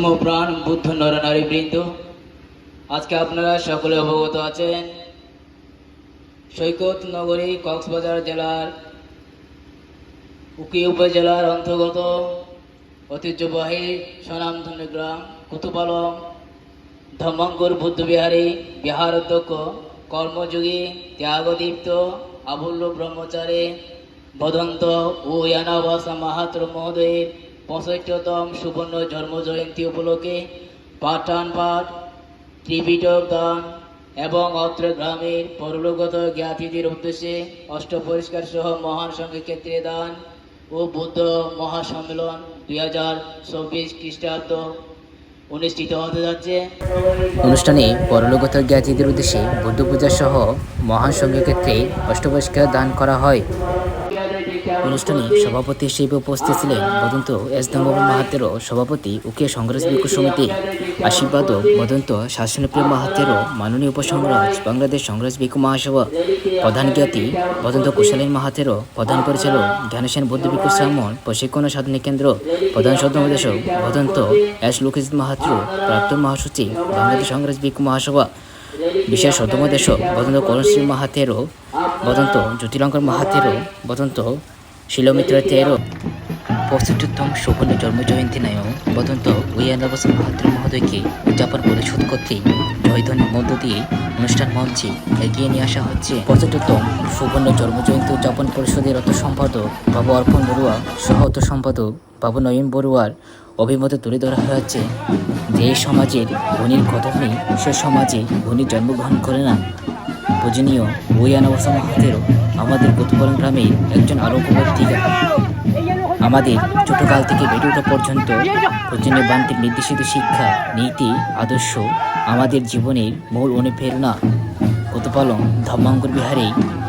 ধর্ম প্রাণ, বুদ্ধ নরনারী বৃন্দ। আজকে আপনারা সকলে অবগত আছেন, সৈকত নগরী, কক্সবাজার জেলার উকি উপজেলার অন্তর্গত ঐতিহ্যবাহী স্বনামধন্য গ্রাম কুতুপালং ধর্মঙ্কর বুদ্ধবিহারী বিহার অধ্যক্ষ, কর্মযোগী, ত্যাগদীপ্ত আবুল্য ব্রহ্মচারী, বদন্ত ও ইয়ানাবাসা মাহাত্র মহোদয়ের পঁয়ষট্টতম সুবর্ণ জন্ম জয়ন্তী উপলক্ষে পাঠান পাঠ, ত্রিপিটক দান এবং অত্র গ্রামের পরলোকগত জ্ঞাতিদের উদ্দেশ্যে অষ্ট পরিষ্কার সহ মহান সঙ্গে ক্ষেত্রে দান ও বুদ্ধ মহাসম্মেলন দুই হাজার চব্বিশ খ্রিস্টাব্দ অনুষ্ঠিত হতে যাচ্ছে। অনুষ্ঠানে পরলোগত জ্ঞাতিদের উদ্দেশ্যে বুদ্ধ পূজা সহ মহান সঙ্গীর ক্ষেত্রে অষ্টপরিষ্কার দান করা হয়। অনুষ্ঠানে সভাপতি হিসেবে উপস্থিত ছিলেন বদন্ত এস দামোদর মাহাতেরও সভাপতি উকিয়া সংগ্রেস বিক্ষু সমিতি, আশীর্বাদ বদন্ত শাসনপ্রিয় মাহাতেরও মাননীয় উপসংগ্রাজ বাংলাদেশ সংগ্রেস বিক্ষু মহাসভা, প্রধান জ্ঞাতি বদন্ত কুশালীন মাহাতেরও প্রধান পরিচালক জ্ঞানসেন বৌদ্ধ ভিক্ষু শ্রামণ প্রশিক্ষণ সাধনী কেন্দ্র, প্রধান সদনির্দেশক বদন্ত এস লোকজিৎ মাহাত্র, প্রাক্তন মহাসচিব বাংলাদেশ সংগ্রেস বিক্ষু মহাসভা, বিশেষ সদমদেশক বদন্ত করণশ্রী মাহাতেরও, বদন্ত জ্যোতিলঙ্কর মাহাতেরও, বদন্ত শিলমিত্র তেরো। পঁয়ষট্টিতম সুবর্ণ জন্মজয়ন্তী নায়ক বদন্ত উইয়ানবাস মাহাত্র মহোদয়কে উদযাপন পরিশোধ করতে জয়ধ্বনির মধ্য দিয়ে অনুষ্ঠান মঞ্চে এগিয়ে নিয়ে আসা হচ্ছে। পঁয়ষট্টিতম সুবর্ণ জন্মজয়ন্তী উদযাপন পরিষদের অর্থ সম্পাদক বাবু অর্পণ বড়ুয়া সহ অর্থ সম্পাদক বাবু নয়ন বড়ুয়ার অভিমতে তুলে ধরা হয়েছে। যে সমাজের ধনির কথা নেই সে সমাজে ধনী জন্মগ্রহণ করে না পূজনীয় বইয়ানবসা মাহাতেরও আমাদের প্রতিফলন গ্রামের একজন আলোকবর্তিকা আমাদের ছোটকাল থেকে বেড়ে ওঠা পর্যন্ত পূজনীয় বান্তির নির্দেশিত শিক্ষা, নীতি, আদর্শ আমাদের জীবনের মূল অনুপ্রেরণা। প্রতিপালন ধর্মাঙ্কুর বিহারে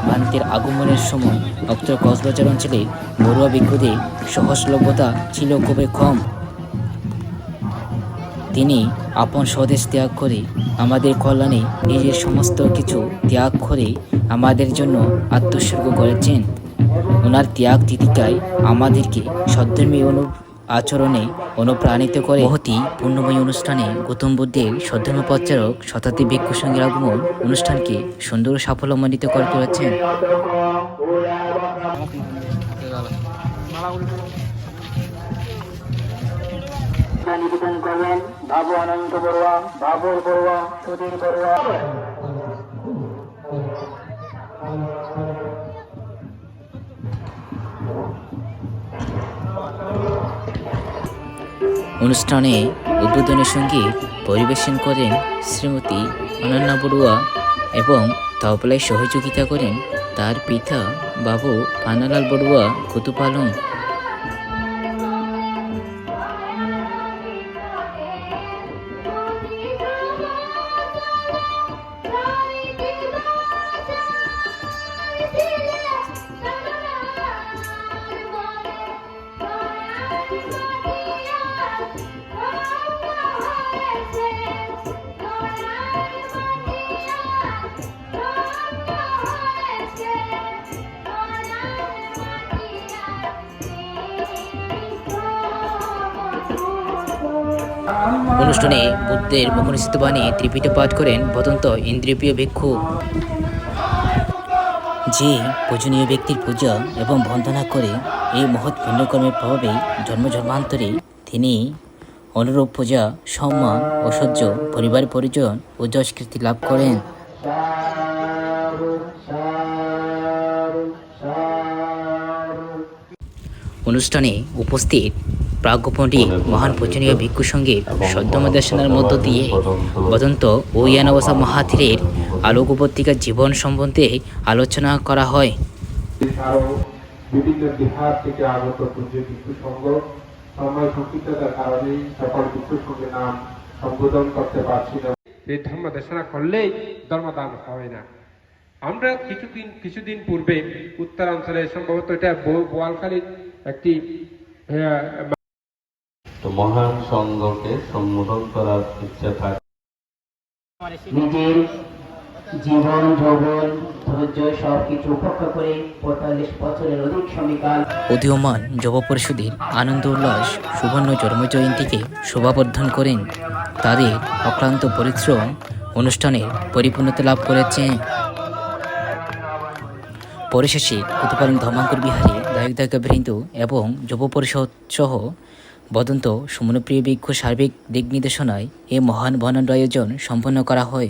বান্তের আগমনের সময় উত্তর কক্সবাজার অঞ্চলে বড়ুয়া বিক্ষুদের সহজলভ্যতা ছিল খুবই কম। তিনি আপন স্বদেশ ত্যাগ করে আমাদের কল্যাণে নিজের সমস্ত কিছু ত্যাগ করে আমাদের জন্য আত্মোৎসর্গ করেছেন। ওনার ত্যাগ তিতিকায় আমাদেরকে সদ্ধর্মী অনু আচরণে অনুপ্রাণিত করে। মহতি পূর্ণময়ী অনুষ্ঠানে গৌতম বুদ্ধের সদ্ধর্ম প্রচারক শতাব্দী ভিক্ষু সঙ্গের আগমন অনুষ্ঠানকে সুন্দর ও সাফল্যমণ্ডিত করে তুলেছেন নিবেদন করবেন বাবু অনন্ত বড়ুয়া বড়ুয়া সুধীর বড়ুয়া অনুষ্ঠানে উদ্বোধনী সংগীত পরিবেশন করেন শ্রীমতী অনন্যা বড়ুয়া এবং তবলায় সহযোগিতা করেন তার পিতা বাবু পানালাল বড়ুয়া কুতুপালং অনুষ্ঠানে বুদ্ধের মুখনিশ্চিত বাণী ত্রিপিট পাঠ করেন বদন্ত ইন্দ্রিয় ভিক্ষু। যে পূজনীয় ব্যক্তির পূজা এবং বন্দনা করে এই মহৎ পুণ্যকর্মের প্রভাবে জন্ম জন্মান্তরে তিনি অনুরূপ পূজা, সম্মান ঐশ্বর্য পরিবার পরিজন ও যশকৃতি লাভ করেন। অনুষ্ঠানে উপস্থিত প্রাজ্ঞপণ্ডিত মহান পূজনীয় ভিক্ষু সঙ্গে সদ্যমদেশনার মধ্য দিয়ে বদন্ত ও ইয়ানবসা মহাথিরের আলোক উপত্যকার জীবন সম্বন্ধে আলোচনা করা হয়। বিভিন্ন বিহার থেকে আগত পূজ্য ভিক্ষু সংঘ সময় কারণে সকল ভিক্ষু সংঘের নাম সম্বোধন করতে পারছি না। এই ধর্ম দেশনা করলেই ধর্মদান হয় না। আমরা কিছুদিন কিছুদিন পূর্বে উত্তরাঞ্চলে সম্ভবত এটা বোয়ালখালীর একটি আহ, তো মহান সংঘকে সম্বোধন করার ইচ্ছা থাকে। নিজের জীবন যৌবন ধৈর্য সব কিছু উপেক্ষা করে পঁয়তাল্লিশ বছরের অধিক সময়কাল উদীয়মান যুব পরিষদের আনন্দ উল্লাস সুবর্ণ জন্মজয়ন্তীকে শোভাবর্ধন করেন। তাদের অক্লান্ত পরিশ্রম অনুষ্ঠানের পরিপূর্ণতা লাভ করেছে পরিশেষে উৎপাদন ধর্মাঙ্কুর বিহারী দায়ক দায়িকাবৃন্দ এবং যুব পরিষদ সহ বদন্ত সুমনপ্রিয় বৃক্ষ সার্বিক দিক নির্দেশনায় এ মহান বর্ণাঢ্য আয়োজন সম্পন্ন করা হয়।